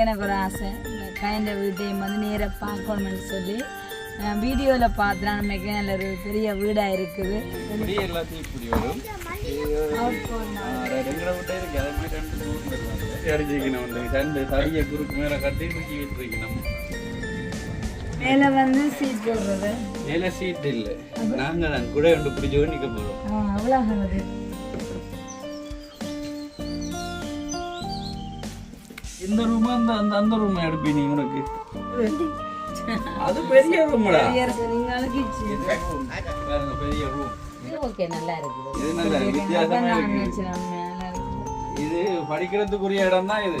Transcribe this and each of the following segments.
எனக்கு ஒரு ஆசை. இந்த கைண்ட வீட்டையும் வந்து நேராக பார்க்கணும்னு சொல்லி வீடியோவில் பார்த்தா நமக்கு நல்ல ஒரு பெரிய வீடாக இருக்குது. எல்லாத்தையும் இப்படி வரும். மேலே வந்து சீட் போடுறது. மேலே சீட் இல்லை. நாங்கள் தான் கூட ஒன்று பிடிச்ச போகிறோம் ஆ அவ்வளோ இந்த ரூம் அந்த அந்த அந்த ரூம் எடுப்பி நீ உனக்கு. அது பெரிய ரூம்டா பெரிய ரூம் ஓகே நல்லா இருக்குது இது நல்ல வித்தியாசமா இருக்கு. மேலே இருக்குது இது படிக்கிறதுக்குரிய இடம் தான் இது.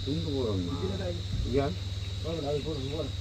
இது இப்போ துண்டு போடுறோம்மா ஐயா ஆ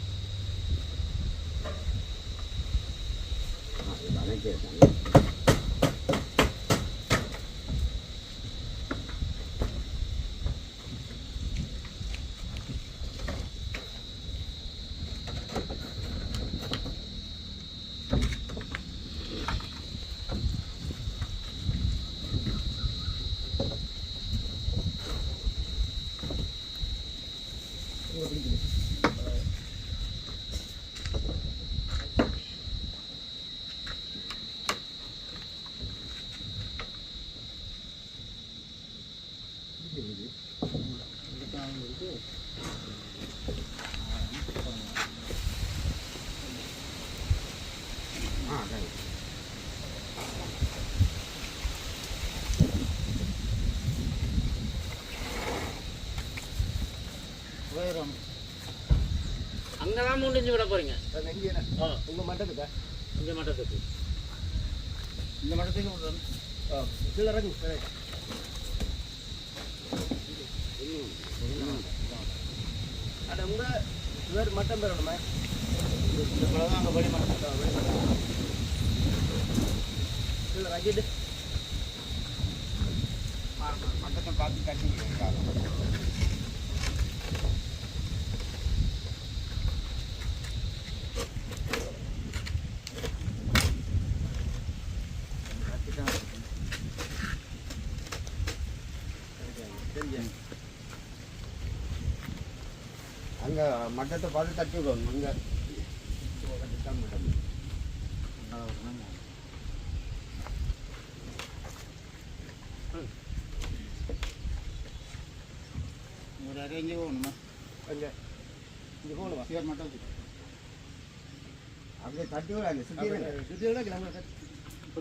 அங்கதான் முடிஞ்சு விட போறீங்க? உங்கள் மட்டத்துக்கா? இந்த மட்டத்துக்கு. இந்த மட்டத்துக்கு கீழே இறங்கு அது உங்கள் வேறு மட்டம் பெறணுமா அங்கே படி மட்டம் கீழே இறங்கிட்டு மட்டத்தை பார்த்து கட்டி அங்கே மட்டத்தை பார்த்து தட்டி விடணும் அங்கே மட்டம் ஒரு அரேஞ்சு போகணுமா அங்கே இங்கே போகணுமா சிவர் மட்டம் அப்படியே தட்டி விட அங்கே சுற்றி சுற்றி விட கிளம்ப இப்போ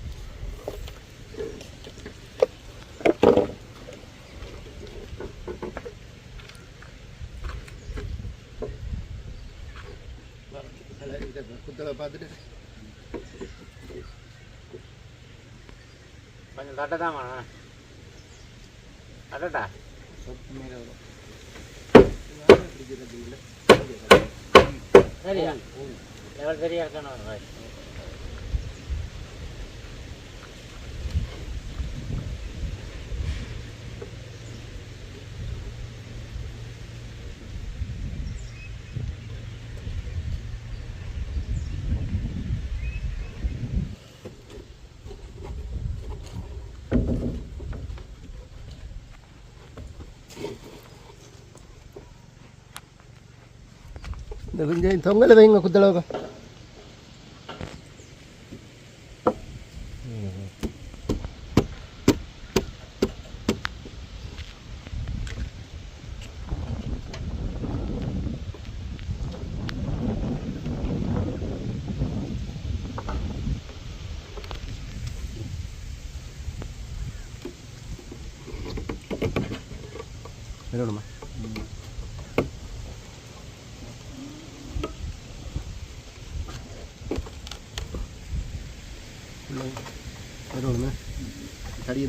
பார்த்துட்டு. கொஞ்சம் தட்டை தான் வேணும் தட்டட்டா? சொத்து மேலே வரும். பிடிக்கிறது இல்லை சரியா எவ்வளோ சரியா இருக்கணும் இந்த கொஞ்சம் தொங்கலை வைங்க குத்தளவு வேணுமா வேணுமா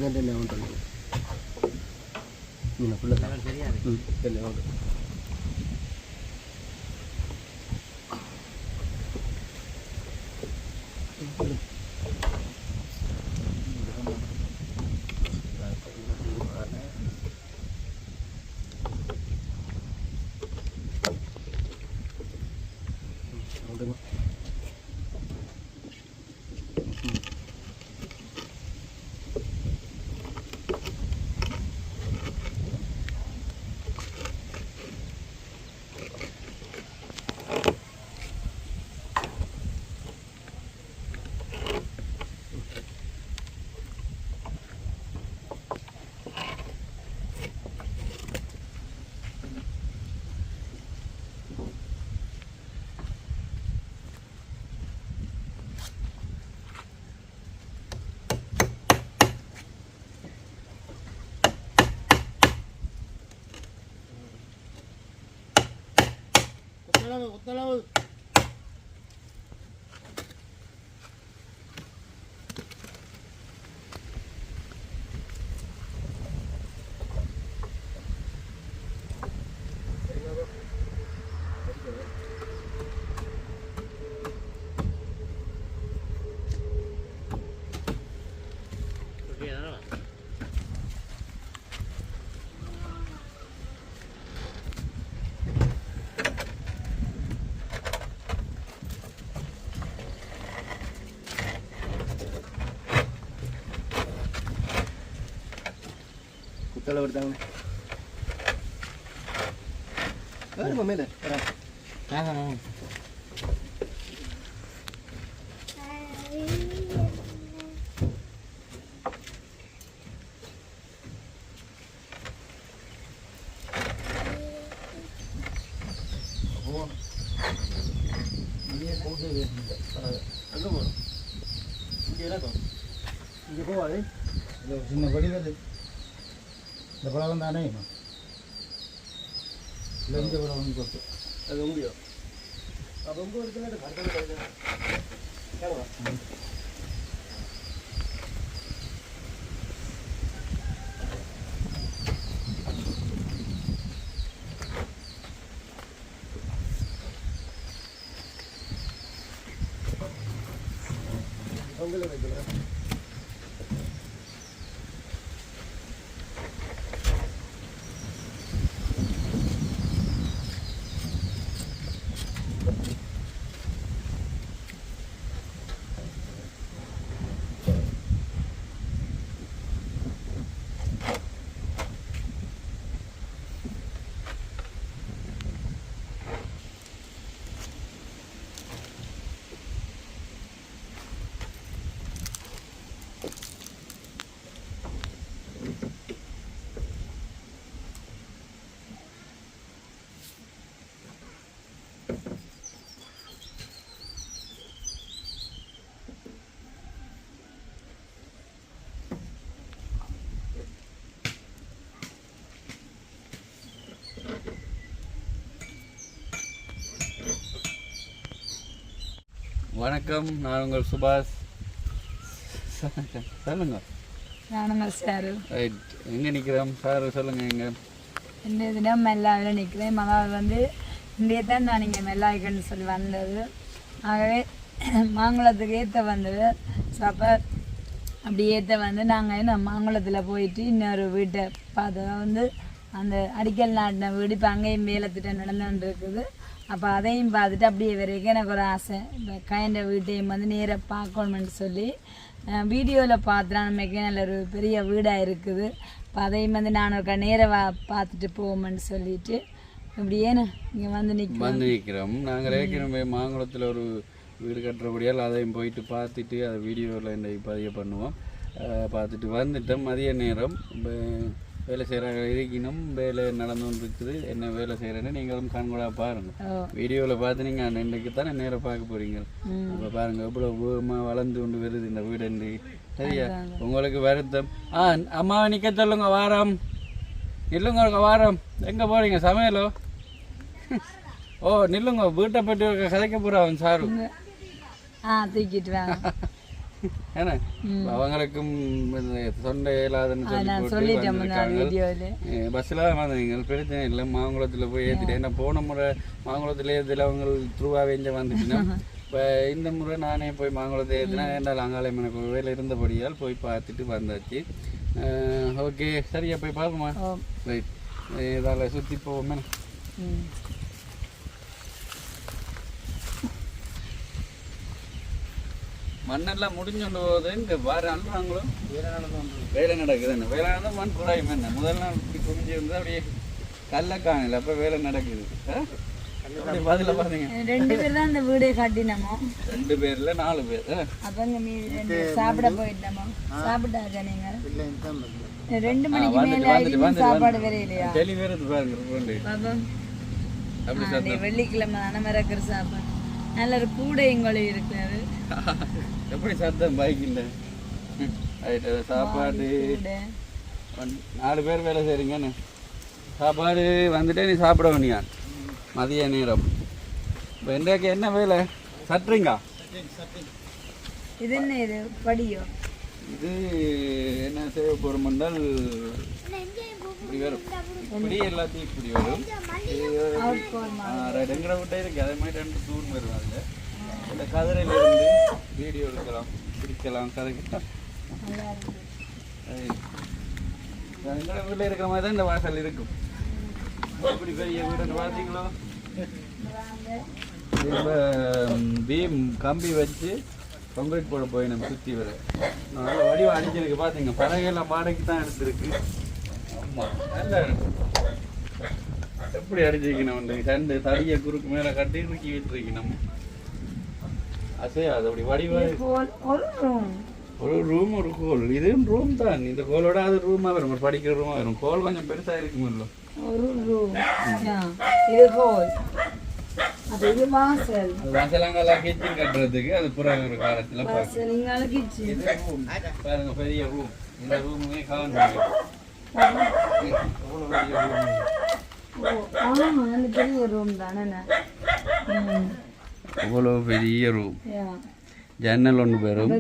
கடியை தான். என்ன ஒன்று மீன் ஃபுல்லாக சரியா ம் என்ன ஒன்று குத்தளவு குத்தளவு குத்தளவு எடுத்தாங்க வேணுமா மேலே அங்கே போகணும் இங்கே இறக்கும் இங்கே போவாது இது ஒரு சின்ன படி வருது இந்த பழகம் தானே? லெஞ்ச பழகம் போட்டு. அது உங்களையோ? அப்போ உங்கள் இருக்கிற கரெக்டாக வைக்கிறேன் வணக்கம் நான் உங்கள் சுபாஷ். சொல்லுங்க. நானுங்கள் சார். ரைட் எங்கே நிற்கிறோம் சார் சொல்லுங்க எங்க? இந்த தினம் மெல்லாவில் நிற்கிறேன் மகால் வந்து இன்றைய தான் நான் இங்கே மெல்லாய்க்குன்னு சொல்லி வந்தது. ஆகவே மாங்குளத்துக்கு ஏற்ற வந்தது. ஸோ அப்போ அப்படி ஏற்ற வந்து நாங்கள் என்ன மாங்குளத்தில் போயிட்டு இன்னொரு வீட்டை பார்த்தோம் வந்து அந்த அடிக்கல் நாட்டின வீடு இப்போ அங்கேயும் வேலை திட்டம் நடந்துட்டு இருக்குது. அப்போ அதையும் பார்த்துட்டு அப்படியே வரைக்கும் எனக்கு ஒரு ஆசை. இப்போ கயண்ட வீட்டையும் வந்து நேராக பார்க்கணுமென்னு சொல்லி வீடியோவில் பார்த்தேன் நமக்கு நல்ல ஒரு பெரிய வீடாக இருக்குது. இப்போ அதையும் வந்து நான் ஒரு நேராக பார்த்துட்டு போவோம்னு சொல்லிட்டு இப்படியே இங்கே வந்து நிற்க வந்து நிற்கிறோம் நாங்கள் ஏற்கனவே மாங்குளத்தில் ஒரு வீடு கட்டுறபடியால் அதையும் போயிட்டு பார்த்துட்டு அதை வீடியோவில் இந்த பதிவு பண்ணுவோம். பார்த்துட்டு வந்துட்டோம். மதிய நேரம். வே- வேலை செய்கிறாங்க இருக்கணும் வேலை நடந்து இருக்குது என்ன வேலை செய்கிறேன்னு நீங்களும் கண்கூடா பாருங்கள் வீடியோவில் பார்த்து நீங்கள் இன்றைக்கு தானே நேராக பார்க்க போகிறீங்க அப்போ பாருங்கள் எவ்வளோ வேகமாக வளர்ந்து கொண்டு வருது இந்த வீடு சரியா? உங்களுக்கு வருத்தம். ஆ அம்மாவை நிற்க சொல்லுங்க வாரம். நில்லுங்க வாரம். எங்கே போகிறீங்க சமையலோ? ஓ நில்லுங்க வீட்டை பற்றி ஒரு கதைக்க போகிறான் சாரு. ஆ தூக்கிட்டு ஏன்னா அவங்களுக்கும் தொண்டை இயலாதுன்னு சொல்லி பஸ்ஸில் தான் வந்தீங்க பிரச்சனை இல்லை மாங்குளத்தில் போய் ஏற்றிட்டேன் ஏன்னா போன முறை மாங்குளத்தில் ஏற்றில அவங்க த்ரூவாகவே இங்கே வந்துச்சுன்னா இப்போ இந்த முறை நானே போய் மாங்குளத்தை ஏற்றினா ஏன்டால் அங்காலயம் எனக்கு வேலை இருந்தபடியால் போய் பார்த்துட்டு வந்தாச்சு ஓகே சரியா போய் பார்ப்போமா ஓ ரைட் இதால் சுற்றி போவோமே மண்ணெல்லாம் முடிஞ்சு போகுது இங்கே வேறு அனுப்புறாங்களோ வேலை நடக்குது என்ன? வேலை நடந்தால் மண் குறையும் என்ன? முதல் நாள் இப்படி குமிஞ்சு இருந்தால் அப்படியே கல்ல காணல அப்போ வேலை நடக்குது. பதில பாருங்க. ரெண்டு பேர் தான் இந்த வீடே கட்டினோமோ? ரெண்டு பேர்ல நாலு பேர். ஆ? அப்போ இங்கே மீதி ரெண்டு சாப்பிட போயிட்டோமோ? சாப்பிட்டாச்சா பண்ணுறேன் ரெண்டு மணிக்கு மேலே சாப்பாடு. வேற இல்லையா டெலி வருது பாருங்க அப்படி வெள்ளிக்கிழமை தானே மிரக்கிற சாப்பாடு. நல்ல ஒரு கூடை எங்களும் இருக்கிறது எப்படி சத்தம் பைக் இல்லை சாப்பாடு. நாலு பேர் வேலை செய்றீங்கன்னு. சாப்பாடு வந்துட்டே நீ சாப்பிட வேண்டியா மதிய நேரம். இப்போ இன்றைக்கு என்ன வேலை? சட்டுறீங்க இது என்ன இது? படியோ இது என்ன செய்ய போகிறோம் என்றால் இப்படி வரும். இப்படி எல்லாத்தையும் இப்படி வரும். ரெண்டுங்கிற விட்டே இருக்கு அதே மாதிரி ரெண்டு தூண் வரும் அதில். இந்த கதிரையில இருந்து வீடியோ எடுக்கலாம் பிடிக்கலாம் கதைக்கலாம். நல்லா இருக்கு எங்களை வீட்டில் இருக்கிற மாதிரி தான் இந்த வாசல் இருக்கும். எப்படி பெரிய வீடு பார்த்தீங்களோ? இப்போ பீம் கம்பி வச்சு கான்கிரீட் போட போய் நம்ம சுற்றி வர நல்ல வடிவம் அடிச்சிருக்கு பார்த்தீங்க பலகையெல்லாம் வாடகைக்கு தான் எடுத்திருக்கு. எப்படி அடிச்சிருக்கணும் வந்து? ரெண்டு தடியை குறுக்கு மேலே கட்டி இறுக்கி விட்டுருக்கணும். அசையாது அப்படி வடிவாக ஒரு ரூம் ஒரு கோல். இதுவும் ரூம் தான். இந்த கோலோட அது ரூமாக வரும். படிக்கிற ரூமாக வரும். கோல் கொஞ்சம் பெருசாக இருக்குமில்ல ஒரு ரூம் இது ஹோல் அது இது வாசல். வாசலங்கெல்லாம் கிச்சன் கட்டுறதுக்கு அது புற ஒரு காலத்தில் பாருங்க பெரிய ரூம் இந்த ரூமுமே காணும். இவ்வளோ பெரிய ரூம் ஜன்னல் ஒன்று பெறும்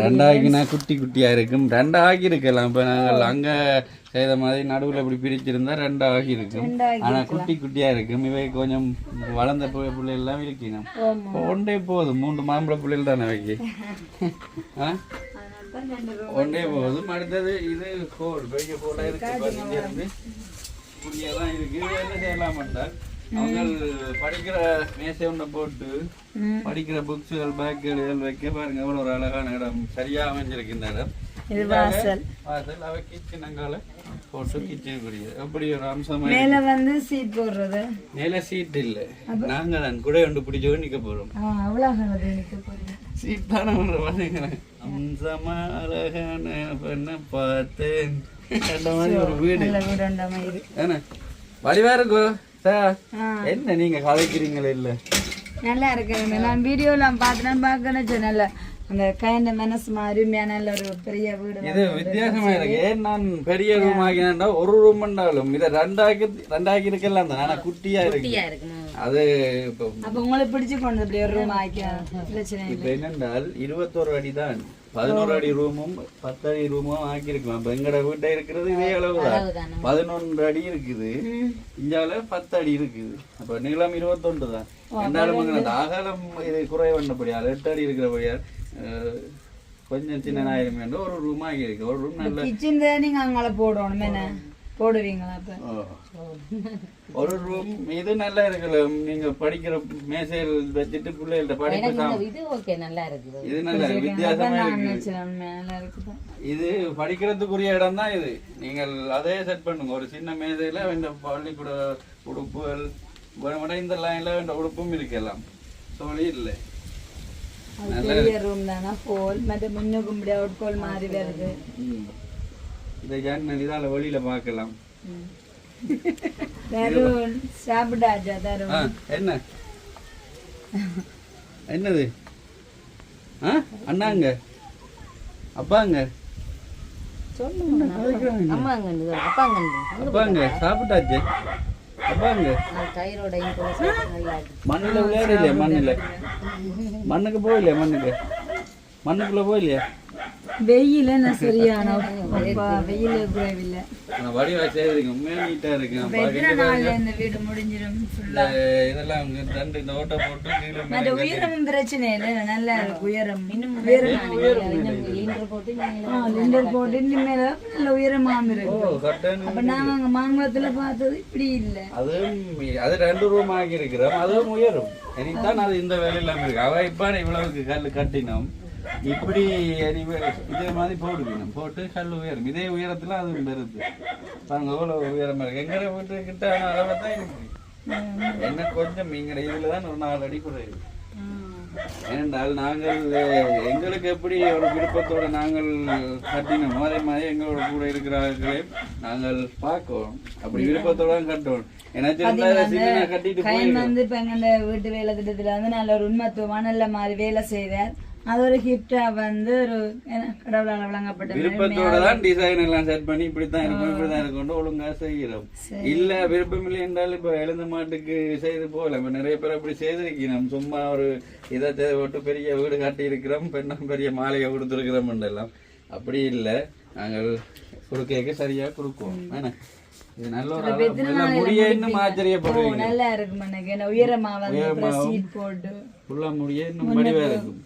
ரெண்டாகினா குட்டி குட்டியாக இருக்கும். ரெண்டாகி இருக்கலாம் இப்போ நாங்கள் அங்கே செய்த மாதிரி நடுவில் இப்படி பிரிச்சிருந்தா ரெண்டாகி இருக்கும் ஆனால் குட்டி குட்டியாக இருக்கும். இவை கொஞ்சம் வளர்ந்த பிள்ளை எல்லாம் இருக்கணும் ஒன்றே போதும். மூன்று மாம்பழ பிள்ளைகள் தானே வைக்க ஆ? ஒன்றே போதும். அடுத்தது இது ஹோல் பெரிய ஹோலாக இருக்கு பாருங்க, இங்க இருந்து. இப்படியெல்லாம் இருக்கு. இது என்ன செய்யலாம் என்றால் அவங்க படிக்கிற மேசை ஒன்றை போட்டு. படிக்கிற புக்ஸுகள் பேக்குகள் வைக்க பாருங்க. எவ்வளோ ஒரு அழகான இடம். சரியா அமைஞ்சிருக்கு இந்த இடம். இது வாசல். வாசல். அவ கிச்சன் அங்கால போட்டு கிச்சன் குடிய அப்படி ஒரு அம்சமா மேல வந்து சீட் போடுறது. மேல சீட் இல்ல. நாங்க தான் கூட ஒன்று பிடிச்சோ நிக்க போறோம். ஆ அவ்வளோ நிக்க சீட் தானே அம்சமா அழகான பெண்ணை பார்த்தேன். அந்த மாதிரி ஒரு வீடு. என்ன? வடிவா இருக்கும் சார் என்ன நீங்க கதைக்கிறீங்களே இல்ல? நல்லா இருக்கு நான் வீடியோலாம் பார்த்துனா பார்க்கணும் நல்ல அந்த கைண்ட மனசு அருமையான ஒரு பெரிய வீடு இது வித்தியாசமா இருக்கு. ஏன் நான் பெரிய ரூம் ஆகினா ஒரு ரூம் பண்ணாலும் இதை ரெண்டாக்கி ரெண்டாக்கி இருக்கலாம் தான். ஆனா குட்டியா இருக்கு. அது அப்ப உங்களுக்கு பிடிச்சு கொண்டு இப்படி ஒரு ரூம் ஆக்கிக்கலாம் பிரச்சனை இப்ப என்னென்றால் இருபத்தோரு அடி தான் பதினோரு அடி ரூமும் பத்து அடி ரூமும் ஆக்கியிருக்கலாம். இப்ப எங்கட வீட்டை இருக்கிறது இதே அளவு தான் பதினொன்று அடி இருக்குது. இந்தியாவில பத்து அடி இருக்குது. அப்ப நீளம் இருபத்தொன்று தான். என்னாலும் அந்த அகலம் இது குறைவண்டபடியால் எட்டு அடி இருக்கிறபடியால் கொஞ்சம் சின்ன ஆயிரம் என்று ஒரு ரூம் ஆகியிருக்கு ஒரு ரூம் நல்ல கிச்சன் தான் நீங்க அங்கால போடணும் என்ன போடுவீங்களா அப்ப ஓ. ஒரு ரூம் இது நல்லா இருக்கலாம் நீங்க படிக்கிற மேசையில் வச்சுட்டு பிள்ளைகள்ட்ட படிப்பு இது ஓகே நல்லா இருக்குது இது நல்ல வித்தியாசமா இருக்குது நினைச்சேன் மேல இருக்குது இது படிக்கிறதுக்குரிய இடம் தான் இது நீங்கள் அதே செட் பண்ணுங்க ஒரு சின்ன மேதையில இந்த பள்ளிக்கூட உடுப்புகள் இந்த லைன்ல இந்த உடுப்பும் இருக்கலாம் சொல்லி இல்லை பெரிய ரூம் தானா? ஹோல் மற்ற முன்னுக்கு இப்படி அவுட் கோல் மாதிரி வருது. இதை ஜன்னல் இதால வெளியில பார்க்கலாம். தருண் சாப்பிட்டாச்சா தருண்? என்ன? என்னது? ஆ அண்ணாங்க? அப்பாங்க? அம்மாங்க. அப்பாங்க அப்பாங்க சாப்பிட்டாச்சு. மண்ணுல விளையாடலையா மண்ணுல? மண்ணுக்கு போகலையா மண்ணுக்கு? மண்ணுக்குள்ள போகலையா? வெயில் என்ன சரியான அப்பா, வெயில் குறைவில்லை நான் வடிவா செய்திருக்கேன் உண்மையா நீட்டா இருக்கு. இந்த வீடு முடிஞ்சிடும் இதெல்லாம் ரெண்டு இந்த ஓட்டை போட்டு உயரமும் பிரச்சனை இல்லை நல்லா இருக்கு உயரம் இன்னும் உயரம் லிண்டர் போட்டு இனிமேல நல்ல உயரமாம இருக்கு. அப்ப நாங்க அங்க மாங்குளத்துல பார்த்தது இப்படி இல்ல. அதுவும் இ- அது ரெண்டு ரூம் ஆகி இருக்கிறோம். அதுவும் உயரும். இனித்தான் அது இந்த வேலையில இருக்கு. அவ இப்ப இவ்வளவுக்கு கல் கட்டினோம். இப்படி இதே மாதிரி போடுக்கணும் போட்டு கல் உயரும். இதே உயரத்துல அதுவும் பெருது. பாருங்க எவ்வளவு உயரமா இருக்கு. எங்க வீட்டு கிட்ட அளவு தான் இருக்கு என்ன கொஞ்சம் எங்க இதுல தான் ஒரு நாலு அடி குறையுது ஏனென்றால் நாங்கள் எங்களுக்கு எப்படி ஒரு விருப்பத்தோட நாங்கள் கட்டினோமோ? அதே மாதிரி எங்களோட கூட இருக்கிறவர்களே நாங்கள் பார்க்கணும் அப்படி விருப்பத்தோட கட்டணும் கட்டிட்டு வந்து இப்ப எங்க வீட்டு வேலை திட்டத்துல வந்து நல்ல ஒரு உண்மத்துவமா நல்ல மாதிரி வேலை செய்தார் அது ஒரு கிஃப்டா வந்து ஒரு கடவுளால வழங்கப்பட்ட விருப்பத்தோட தான் டிசைன் எல்லாம் செட் பண்ணி இப்படித்தான் இருக்கும் இப்படித்தான் இருக்கும் ஒழுங்கா செய்கிறோம். இல்ல விருப்பம் இல்லை என்றால் இப்ப எழுந்த மாட்டுக்கு செய்து போகல இப்ப நிறைய பேர் அப்படி செய்திருக்கணும் சும்மா ஒரு இதை போட்டு பெரிய வீடு கட்டி இருக்கிறோம் பெண்ணும் பெரிய மாளிகை கொடுத்துருக்கிறோம் எல்லாம் அப்படி இல்லை. நாங்கள் கொடுக்க சரியா என்ன இது நல்ல ஒரு முடிய இன்னும் ஆச்சரியப்படுவீங்க. நல்லா இருக்கும் எனக்கு என்ன உயரமா வந்து சீட் போட்டு. ஃபுல்லா முடிய இன்னும் வடிவா இருக்கும்.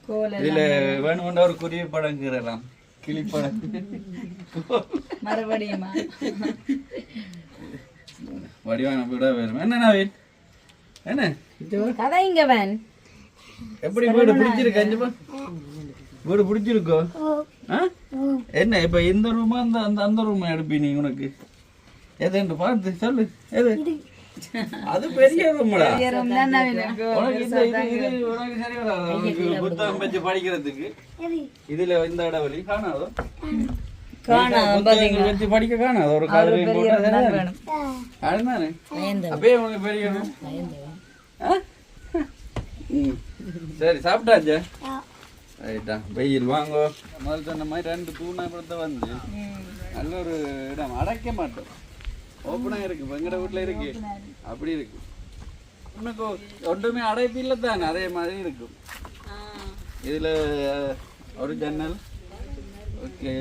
இதுல வேணும்னா ஒரு குருவி படங்கிறலாம் கிளிப்படம் மறுபடியுமா? வடிவான விட வேணும். என்ன நவீன்? என்ன? கதைங்க வேன். எப்படி வீடு பிடிச்சிருக்கு அஞ்சப்பா வீடு பிடிச்சிருக்கோ? ஆ? என்ன இப்ப இந்த ரூமா அந்த அந்த அந்த ரூமா எடுப்பி நீ உனக்கு? எதுன்னு பார்த்து சொல்லு. எது? அது பெரிய ரூம்டா புத்தகம் வச்சு படிக்கிறதுக்கு. இதுல இந்த இடவெளி காணாதோ? வச்சு படிக்க காணாதோ? ஒரு வேணும். அதுதானே அப்பயே உனக்கு பெரிய. சரி சாப்பிட்டாச்சா? ரைட்டா வெயில் வாங்கோ முதல்ல சொன்ன மாதிரி ரெண்டு தூணாபுரத்தை வந்து நல்ல ஒரு இடம் அடைக்க மாட்டோம் ஓப்பனா இருக்கு எங்கட வீட்டுல இருக்கு அப்படி இருக்கு உனக்கு ஒன்றுமே அடைப்பு இல்லை தானே அதே மாதிரி இருக்கும் இதுல ஒரு ஜன்னல் ஓகே